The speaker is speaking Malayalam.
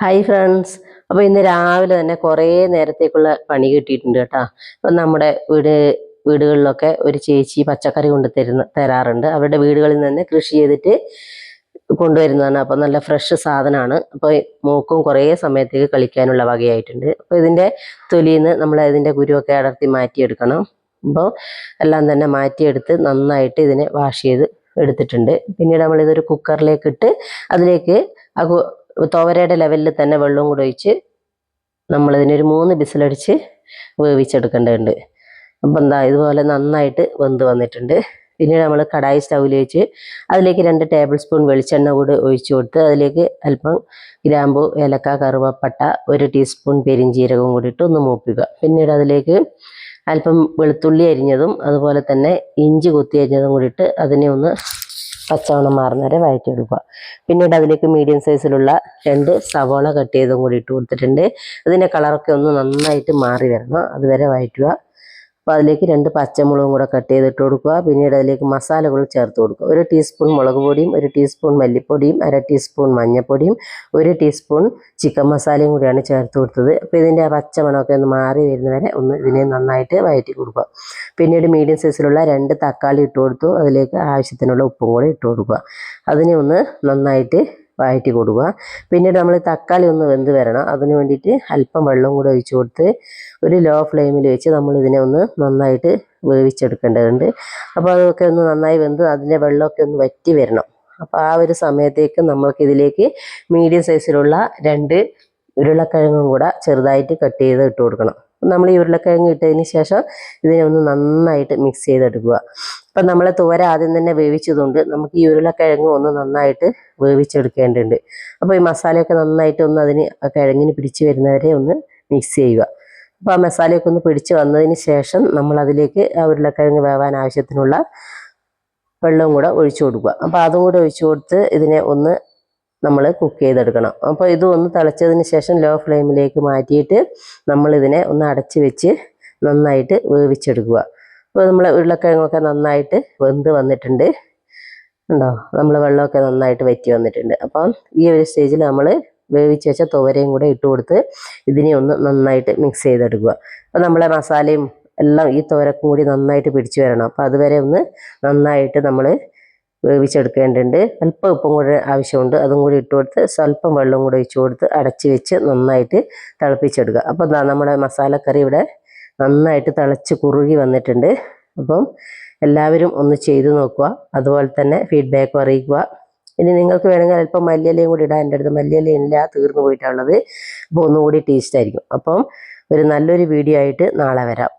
ഹായ് ഫ്രണ്ട്സ് അപ്പോൾ ഇന്ന് രാവിലെ തന്നെ കുറേ നേരത്തേക്കുള്ള പണി കിട്ടിയിട്ടുണ്ട് കേട്ടോ. അപ്പം നമ്മുടെ വീട് വീടുകളിലൊക്കെ ഒരു ചേച്ചി പച്ചക്കറി കൊണ്ട് തരുന്ന തരാറുണ്ട്. അവരുടെ വീടുകളിൽ നിന്ന് കൃഷി ചെയ്തിട്ട് കൊണ്ടുവരുന്നതാണ്. അപ്പോൾ നല്ല ഫ്രഷ് സാധനമാണ്. അപ്പോൾ മൂക്കും കുറേ സമയത്തേക്ക് കളിക്കാനുള്ള വകയായിട്ടുണ്ട്. അപ്പോൾ ഇതിന്റെ തൊലിയിൽ നിന്ന് നമ്മൾ ഇതിന്റെ കുരുവൊക്കെ അടർത്തി മാറ്റിയെടുക്കണം. അപ്പോൾ എല്ലാം തന്നെ മാറ്റിയെടുത്ത് നന്നായിട്ട് ഇതിനെ വാഷ് ചെയ്ത് എടുത്തിട്ടുണ്ട്. പിന്നീട് നമ്മൾ ഇതൊരു കുക്കറിലേക്ക് ഇട്ട് അതിലേക്ക് തുവരയുടെ ലെവലിൽ തന്നെ വെള്ളവും കൂടെ ഒഴിച്ച് നമ്മളതിനൊരു മൂന്ന് ബിസിലടിച്ച് വേവിച്ചെടുക്കേണ്ടതുണ്ട്. അപ്പം എന്താ ഇതുപോലെ നന്നായിട്ട് വെന്ത് വന്നിട്ടുണ്ട്. പിന്നീട് നമ്മൾ കടായി സ്റ്റൗവിൽ വെച്ച് അതിലേക്ക് രണ്ട് ടേബിൾ സ്പൂൺ വെളിച്ചെണ്ണ കൂടി ഒഴിച്ചു കൊടുത്ത് അതിലേക്ക് അല്പം ഗ്രാമ്പു ഏലക്ക കറുവപ്പട്ട ഒരു ടീസ്പൂൺ പെരിഞ്ജീരകവും കൂടി ഇട്ട് ഒന്ന് മൂപ്പിക്കുക. പിന്നീട് അതിലേക്ക് അല്പം വെളുത്തുള്ളി അരിഞ്ഞതും അതുപോലെ തന്നെ ഇഞ്ചി കുത്തി അരിഞ്ഞതും കൂടിയിട്ട് അതിനെ ഒന്ന് പച്ചവണ്ണം മാറുന്ന വരെ വഴറ്റിയെടുക്കുക. പിന്നീട് അതിലേക്ക് മീഡിയം സൈസിലുള്ള രണ്ട് സവോള കട്ട് ചെയ്തും കൂടി ഇട്ട് കൊടുത്തിട്ടുണ്ട്. അതിന്റെ കളറൊക്കെ ഒന്ന് നന്നായിട്ട് മാറി വരണം. അതുവരെ വഴറ്റുക. അപ്പോൾ അതിലേക്ക് രണ്ട് പച്ചമുളകും കൂടെ കട്ട് ചെയ്തിട്ട് കൊടുക്കുക. പിന്നീട് അതിലേക്ക് മസാലകൾ ചേർത്ത് കൊടുക്കുക. ഒരു ടീസ്പൂൺ മുളക് പൊടിയും ഒരു ടീസ്പൂൺ മല്ലിപ്പൊടിയും അര ടീസ്പൂൺ മഞ്ഞൾപ്പൊടിയും ഒരു ടീസ്പൂൺ ചിക്കൻ മസാലയും കൂടിയാണ് ചേർത്ത് കൊടുത്തത്. അപ്പോൾ ഇതിന്റെ ആ പച്ചമണമൊക്കെ ഒന്ന് മാറി വരുന്നവരെ ഒന്ന് ഇതിനെ നന്നായിട്ട് വഴറ്റി കൊടുക്കുക. പിന്നീട് മീഡിയം സൈസിലുള്ള രണ്ട് തക്കാളി ഇട്ട് കൊടുത്തു. അതിലേക്ക് ആവശ്യത്തിനുള്ള ഉപ്പും കൂടെ ഇട്ട് കൊടുക്കുക. അതിനെ ഒന്ന് നന്നായിട്ട് വഴറ്റി കൊടുക്കുക. പിന്നീട് നമ്മൾ തക്കാളി ഒന്ന് വെന്ത് വരണം. അതിന് വേണ്ടിയിട്ട് അല്പം വെള്ളം കൂടെ ഒഴിച്ചു കൊടുത്ത് ഒരു ലോ ഫ്ലെയിമിൽ വെച്ച് നമ്മൾ ഇതിനെ ഒന്ന് നന്നായിട്ട് വേവിച്ചെടുക്കേണ്ടതുണ്ട്. അപ്പോൾ അതൊക്കെ ഒന്ന് നന്നായി വെന്ത് അതിന്റെ വെള്ളമൊക്കെ ഒന്ന് വറ്റി വരണം. അപ്പോൾ ആ ഒരു സമയത്തേക്ക് നമ്മൾക്ക് ഇതിലേക്ക് മീഡിയം സൈസിലുള്ള രണ്ട് ഉരുളക്കിഴങ്ങും കൂടെ ചെറുതായിട്ട് കട്ട് ചെയ്ത് ഇട്ട് കൊടുക്കണം. നമ്മൾ ഈ ഉരുളക്കിഴങ്ങ് ഇട്ടതിന് ശേഷം ഇതിനെ ഒന്ന് നന്നായിട്ട് മിക്സ് ചെയ്തെടുക്കുക. അപ്പം നമ്മൾ തോര ആദ്യം തന്നെ വേവിച്ചതുകൊണ്ട് നമുക്ക് ഈ ഉരുളക്കിഴങ്ങ് ഒന്ന് നന്നായിട്ട് വേവിച്ചെടുക്കേണ്ടതുണ്ട്. അപ്പോൾ ഈ മസാലയൊക്കെ നന്നായിട്ട് ഒന്ന് അതിന് കിഴങ്ങിന് പിടിച്ച് വരുന്നവരെ ഒന്ന് മിക്സ് ചെയ്യുക. അപ്പോൾ ആ മസാലയൊക്കെ ഒന്ന് പിടിച്ച് വന്നതിന് ശേഷം നമ്മൾ അതിലേക്ക് ആ ഉരുളക്കിഴങ്ങ് വേവാൻ ആവശ്യത്തിനുള്ള വെള്ളവും കൂടെ ഒഴിച്ചു കൊടുക്കുക. അപ്പോൾ അതും കൂടെ ഒഴിച്ചു കൊടുത്ത് ഇതിനെ ഒന്ന് നമ്മൾ കുക്ക് ചെയ്തെടുക്കണം. അപ്പോൾ ഇത് ഒന്ന് തിളച്ചതിന് ശേഷം ലോ ഫ്ലെയിമിലേക്ക് മാറ്റിയിട്ട് നമ്മളിതിനെ ഒന്ന് അടച്ച് വെച്ച് നന്നായിട്ട് വേവിച്ചെടുക്കുക. അപ്പോൾ നമ്മൾ ഉരുളക്കിഴങ്ങൊക്കെ നന്നായിട്ട് വെന്ത് വന്നിട്ടുണ്ട്. ഉണ്ടോ നമ്മൾ വെള്ളമൊക്കെ നന്നായിട്ട് വറ്റി വന്നിട്ടുണ്ട്. അപ്പം ഈ ഒരു സ്റ്റേജിൽ നമ്മൾ വേവിച്ച് വെച്ച തുവരയും കൂടെ ഇട്ട് കൊടുത്ത് ഇതിനെ ഒന്ന് നന്നായിട്ട് മിക്സ് ചെയ്തെടുക്കുക. അപ്പോൾ നമ്മളെ മസാലയും എല്ലാം ഈ തുവരക്കും കൂടി നന്നായിട്ട് പിടിച്ചു വരണം. അപ്പോൾ അതുവരെ ഒന്ന് നന്നായിട്ട് നമ്മൾ വേവിച്ചെടുക്കേണ്ടതുണ്ട്. അല്പം ഉപ്പും കൂടെ ആവശ്യമുണ്ട്. അതും കൂടി ഇട്ട് കൊടുത്ത് സ്വല്പം വെള്ളം കൂടെ ഒഴിച്ചു കൊടുത്ത് അടച്ചു വെച്ച് നന്നായിട്ട് തിളപ്പിച്ചെടുക്കുക. അപ്പോൾ ദാ നമ്മുടെ മസാലക്കറി ഇവിടെ നന്നായിട്ട് തിളച്ച് കുറുകി വന്നിട്ടുണ്ട്. അപ്പം എല്ലാവരും ഒന്ന് ചെയ്തു നോക്കുക. അതുപോലെ തന്നെ ഫീഡ്ബാക്ക് അറിയിക്കുക. ഇനി നിങ്ങൾക്ക് വേണമെങ്കിൽ അല്പം മല്ലിയിലയും കൂടി ഇടാൻ എന്റെ അടുത്ത് മല്ലിയില ഇല്ല തീർന്നു പോയിട്ടുള്ളത്. അപ്പോൾ ഒന്നുകൂടി ടേസ്റ്റ് ആയിരിക്കും. അപ്പം ഒരു നല്ലൊരു വീഡിയോ ആയിട്ട് നാളെ വരാം.